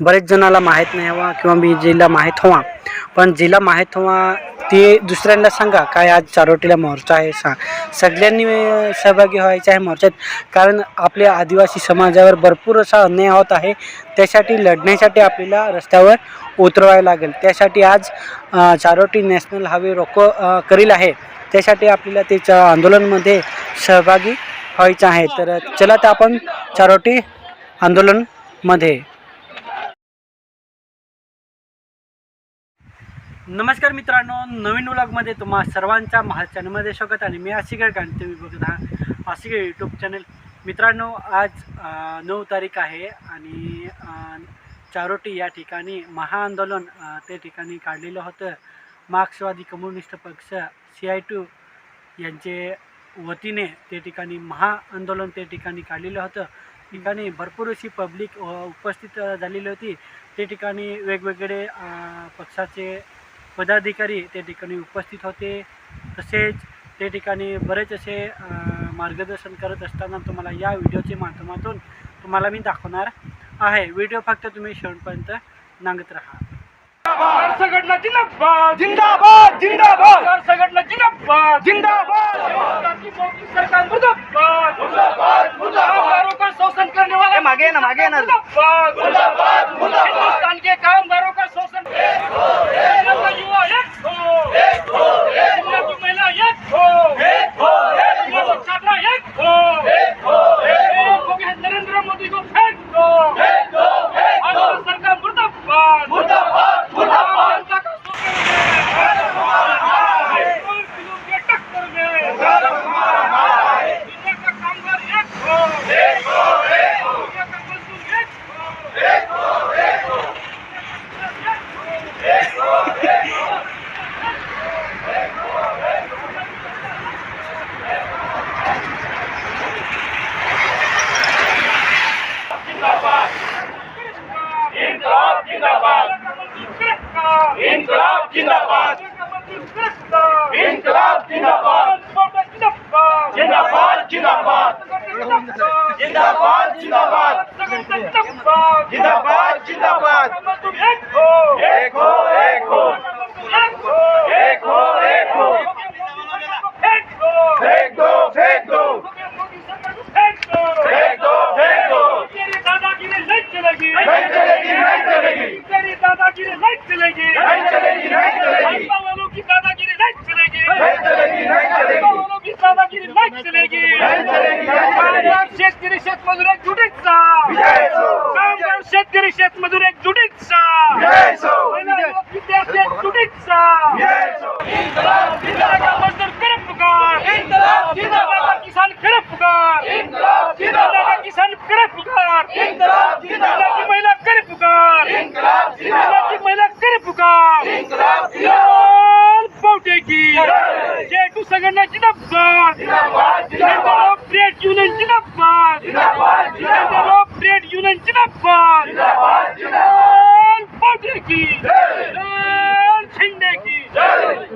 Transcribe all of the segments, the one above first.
बरेच जणाला माहीत नाही हवा किंवा मी जिला माहीत हवा. पण जिला माहीत हवा ते दुसऱ्यांना सांगा काय आज चारोटीला मोर्चा आहे सा सगळ्यांनी सहभागी व्हायचं आहे मोर्चात. कारण आपल्या आदिवासी समाजावर भरपूर असा अन्याय होत आहे. त्यासाठी लढण्यासाठी आपल्याला रस्त्यावर उतरवायला लागेल. त्यासाठी आज चारोटी नॅशनल हायवे रोको करील आहे. त्यासाठी आपल्याला त्याच्या आंदोलनमध्ये सहभागी व्हायचं आहे. तर चला तर आपण चारोटी आंदोलनमध्ये नमस्कार मित्रांनो नवीन व्लॉगमध्ये तुम्हा सर्वांच्या महा चॅनलमध्ये स्वागत आणि मी आशिकर आणि तुम्ही बघत आहात आशिकर यूट्यूब चॅनल मित्रांनो आज नऊ तारीख आहे आणि चारोटी या ठिकाणी महाआंदोलन ते त्या ठिकाणी काढलेलं होतं. मार्क्सवादी कम्युनिस्ट पक्ष सी आय टू यांचे वतीने ते ठिकाणी महाआंदोलन त्या ठिकाणी काढलेलं होतं. ठिकाणी भरपूर अशी पब्लिक उपस्थित झालेली होती. ते ठिकाणी वेगवेगळे पक्षाचे पदाधिकारी त्या ठिकाणी उपस्थित होते तसेच ते ठिकाणी बरेच असे मार्गदर्शन करत असताना तुम्हाला या व्हिडिओच्या माध्यमातून तुम्हाला मी दाखवणार आहे व्हिडिओ फक्त तुम्ही शेवटपर्यंत नांगत राहा संघटना जिंदाबाद जिंदाबाद जिंदाबाद सरकार संघटना जिंदाबाद जिंदाबाद भारत की मोदी सरकार मुर्दाबाद मुर्दाबाद, मुर्दाबाद। कामगारों का शोषण करने वाला मागे ना, मागे ना। मुर्दाबाद मुर्दाबाद, मुर्दाबाद। हिंदुस्तान के कामगारों का शोषण दुनिया का युवा एक हो एक हो, एक दुनिया की महिला एक हो एक हो, एक दुनिया हो। की छात्रा एक हो एक हो, एक हो। एक हो गए नरेंद्र मोदी को फेंक दो फेंक दो, फेंक दो। भारत सरकार मुर्दाबाद मुर्दाबाद, मुर्दाबाद। जनता का शोषण किलो के टक्कर में दुनिया का कामगार एक हो एक हो, एक हो। दुनिया का मजदूर एक हो एक हो, एक हो। एक हो, एक हो। इनकलाब जिंदाबाद इनकलाब जिंदाबाद इनकलाब जिंदाबाद जिंदाबाद जिंदाबाद जिंदाबाद जिंदाबाद जिंदाबाद जिंदाबाद एक हो एक हो एक हो एक हो फेंक दो फेंक दो फेंक दो फेंक दो तेरी दादागिरी नहीं चलेगी नहीं चलेगी नहीं चलेगी तेरी दादागिरी नहीं चलेगी नहीं चलेगी नहीं चलेगी भाजपा वालों की दादागिरी नहीं चलेगी नहीं चलेगी नहीं भाजपा चलेगी वालों की दादागिरी नहीं चलेगी नहीं चलेगी नहीं चलेगी कामगार शेतकरी शेतमजूर एक जुटीचा. कामगार शेतकरी शेतमजूर एक जुटीचा. सा विद्यार्थी एक जुटीचा. जिंदाबाद मजदूर करे पुकार किसान करे पुकार. किसान करे पुकार. महिला करे पुकार. महिला करे पुकार. पावटे की. जेटू जिंदाबाद जिंदाबाद जिंदाबाद ट्रेड युनियन जिंदाबाद जिंदाबाद जिंदाबाद ट्रेड युनियन जिंदाबाद जिंदाबाद जिंदाबाद लाल पावटे की जय. लाल शिंदे की जय.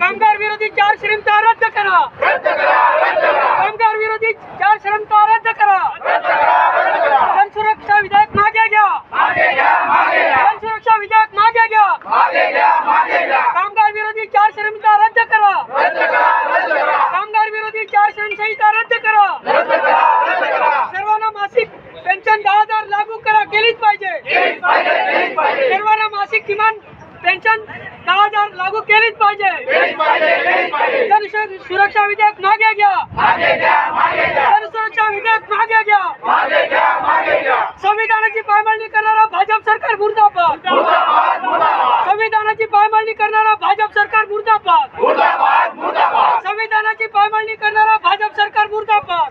कामगार विरोधी चार श्रमता रद्द करा रद्द करा रद्द करा। कामगार विरोधी चार श्रमता रद्द करा रद्द करा रद्द करा जनसुरक्षा विधेयक मागे घ्या मागे घ्या मागे घ्या जनसुरक्षा विधेयक मागे घ्या मागे घ्या मागे घ्या कामगार विरोधी चार श्रमता रद्द करा रद्द करा रद्द करा कामगार विरोधी चार श्रमसंहिता रद्द करा रद्द करा रद्द करा सर्वांना मासिक पेन्शन दहा हजार लागू करा केलीच पाहिजे केलीच पाहिजे केलीच पाहिजे सर्वांना मासिक किमान पेन्शन दहा हजार लागू केलीच पाहिजे केलीच पाहिजे केलीच पाहिजे जन सुरक्षा विधेयक मागे घ्या. मागे सुरक्षा विधेयक मागे घ्या. संविधानाची पायमळणी करणारा भाजप सरकार मुर्दाबाद. संविधानाची पायमळणी करणारा भाजप सरकार मुर्दाबाद. संविधानाची पायमळणी करणारा भाजप सरकार मुर्दाबाद.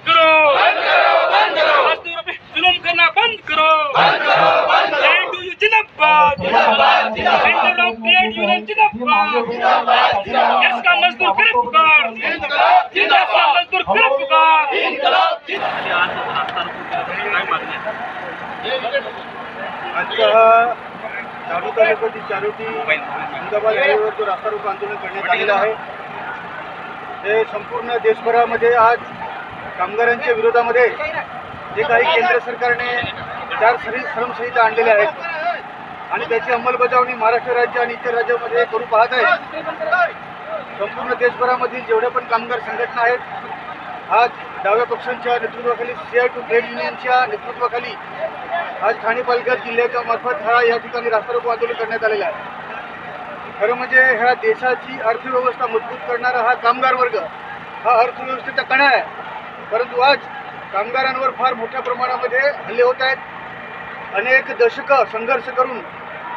इसका मजदूर फिर पुकार इसका मजदूर फिर पुकार आजचा चालू तालुक्यातील चारोटी अहमदाबाद हायवेवर जो रास्ता रोको आंदोलन करण्यात आलेलं आहे हे संपूर्ण देशभरामध्ये आज कामगारांच्या विरोधामध्ये जे काही केंद्र सरकारने चार श्री श्रमसंहिता आणलेल्या आहेत आणि त्याची अंमलबजावणी महाराष्ट्र राज्य आणि इतर राज्यामध्ये करू पाहत आहे. संपूर्ण देशभरामधील जेवढ्या पण कामगार संघटना आहेत आज डाव्या पक्षांच्या नेतृत्वाखाली सी आय टू ट्रेड युनियनच्या नेतृत्वाखाली आज ठाणे पालघर जिल्ह्याच्या मार्फत हा या ठिकाणी रास्तारोको आंदोलन करण्यात आलेला आहे. खरं म्हणजे ह्या देशाची अर्थव्यवस्था मजबूत करणारा हा कामगार वर्ग हा अर्थव्यवस्थेचा कणा आहे. परंतु आज कामगारांवर फार मोठ्या प्रमाणामध्ये हल्ले होत आहेत. अनेक दशकं संघर्ष करून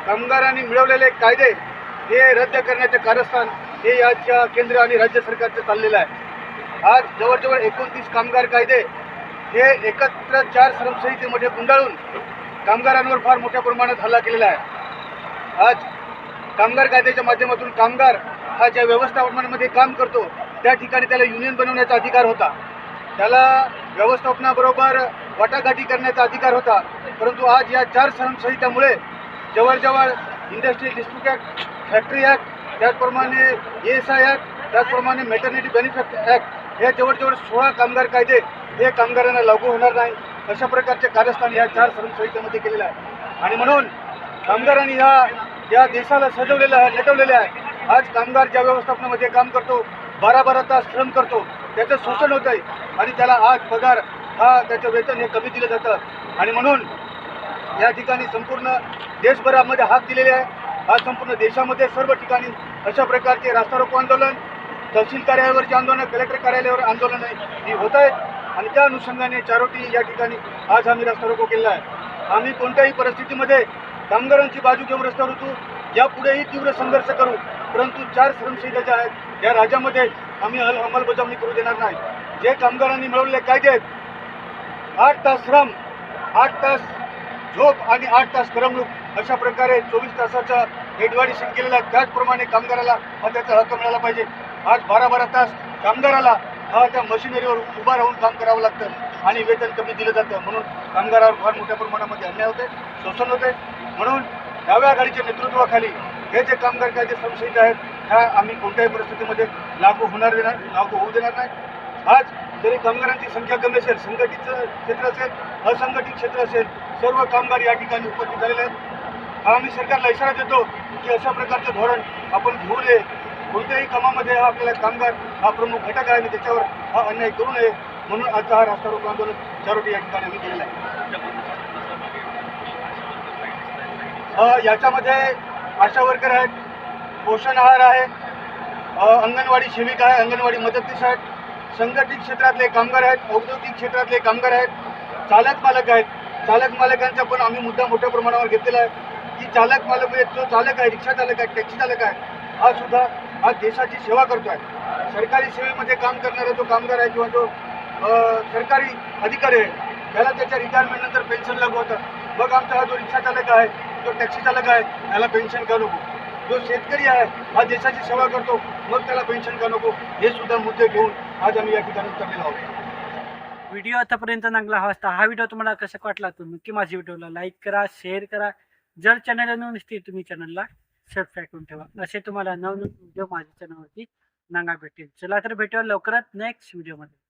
कामगारांनी मिळवलेले कायदे हे रद्द करण्याचे कारस्थान हे याच्या केंद्र आणि राज्य सरकारचं चाललेलं आहे. आज जवळजवळ एकोणतीस कामगार कायदे हे एकत्र चार श्रमसंहितेमध्ये गुंडाळून कामगारांवर फार मोठ्या प्रमाणात हल्ला केलेला आहे. आज कामगार कायद्याच्या माध्यमातून कामगार हा ज्या व्यवस्थापनामध्ये काम करतो त्या ठिकाणी त्याला युनियन बनवण्याचा अधिकार होता. त्याला व्यवस्थापनाबरोबर वाटाघाटी करण्याचा अधिकार होता. परंतु आज या चार श्रमसंहितामुळे जवळजवळ industrial district act factory act त्याचप्रमाणे एस आय ॲक्ट त्याचप्रमाणे मेटर्निटी बेनिफिट ॲक्ट हे जवळजवळ सोळा कामगार कायदे हे कामगारांना लागू होणार नाही. अशा प्रकारचे कार्यस्थान या चार श्रमसंहितेमध्ये केलेलं आहे. आणि म्हणून कामगारांनी ह्या या देशाला सजवलेलं आहे नटवलेलं आहे. आज कामगार ज्या व्यवस्थापनामध्ये काम करतो बारा बारा तास श्रम करतो त्याचं शोषण होत आहे आणि त्याला आज पगार हा त्याचं वेतन हे कमी दिलं जातं. आणि म्हणून या ठिकाणी संपूर्ण देशभरामध्ये हात दिलेले आहे. आज संपूर्ण देशामध्ये सर्व ठिकाणी अशा प्रकारचे रास्ता रोको आंदोलन तहसील कार्यालयावरचे आंदोलन कलेक्टर कार्यालयावर आंदोलन ही होत आहेत. आणि त्या अनुषंगाने चारोटी या ठिकाणी आज आम्ही रस्ता रोको केलेला आहे. आम्ही कोणत्याही परिस्थितीमध्ये कामगारांची बाजू घेऊन रस्ता उतरू यापुढेही तीव्र संघर्ष करू परंतु चार श्रमसंहिता ज्या आहेत. या राज्यामध्ये आम्ही अल अंमलबजावणी करू देणार नाही. जे कामगारांनी मिळवलेले कायदे आहेत आठ तास श्रम आठ तास झोप आणि आठ तास करमणूक अशा प्रकारे चोवीस तासाचा हेडवाडीशन केलेला आहे त्याचप्रमाणे कामगाराला हा त्याचा हक्क मिळाला पाहिजे. आज बारा बारा तास कामगाराला हा त्या मशिनरीवर उभा राहून काम करावं लागतं आणि वेतन कमी दिलं जातं. म्हणून कामगारावर फार मोठ्या प्रमाणामध्ये अन्याय होते शोषण होते म्हणून डाव्या आघाडीच्या नेतृत्वाखाली हे जे कामगार कायदे संशयित आहेत ह्या आम्ही कोणत्याही परिस्थितीमध्ये लागू होणार देणार लागू होऊ देणार नाही. आज जरी कामगारांची संख्या कमी असेल संघटित क्षेत्र असेल असंघटित क्षेत्र असेल सर्व कामगार या ठिकाणी उपस्थित झालेले आहेत. आम्ही सरकारला इशारा देतो की अशा प्रकारचं धोरण आपण घेऊ नये. कोणत्याही कामामध्ये हा आपल्याला कामगार हा प्रमुख घटक आहे आणि त्याच्यावर हा अन्याय करू नये म्हणून आजचा हा रास्ता रोको आंदोलन चारोटी या ठिकाणी आम्ही केलेला आहे. याच्यामध्ये आशा वर्कर आहेत पोषण आहार आहे अंगणवाडी सेविका आहे अंगणवाडी मदतनीस आहेत. संघटित क्षेत्रातले कामगार आहेत औद्योगिक क्षेत्रातले कामगार आहेत. चालक मालक आहेत. चालक मालकांचा पण आम्ही मुद्दा मोठ्या प्रमाणावर घेतलेला आहे. की चालक मालक म्हणजे जो चालक आहे रिक्षा चालक आहे टॅक्सी चालक आहे हा सुद्धा हा देशाची सेवा करतो आहे सरकारी सेवेमध्ये काम करणारा जो कामगार आहे किंवा जो सरकारी अधिकारी आहे त्याला त्याच्या रिटायरमेंटनंतर पेन्शन लागू होतं. मग आमचा हा जो रिक्षा चालक आहे जो टॅक्सी चालक आहे त्याला पेन्शन का नको? जो शेतकरी आहे हा देशाची सेवा करतो मग त्याला पेन्शन का नको? हे सुद्धा मुद्दे घेऊन आज आम्ही या ठिकाणी उतरलेलो आहोत. व्हिडिओ आतापर्यंत चांगला हवा असता हा व्हिडिओ तुम्हाला कसा वाटला तुम्ही की माझ्या व्हिडिओला लाईक करा शेअर करा. जर चॅनलला नवीन असतील तुम्ही चॅनलला सबस्क्राईब करून ठेवा. असे तुम्हाला नवनवीन व्हिडिओ माझ्या चॅनलवरती नांगा भेटेल. चला तर भेटूया लवकरात नेक्स्ट व्हिडिओमध्ये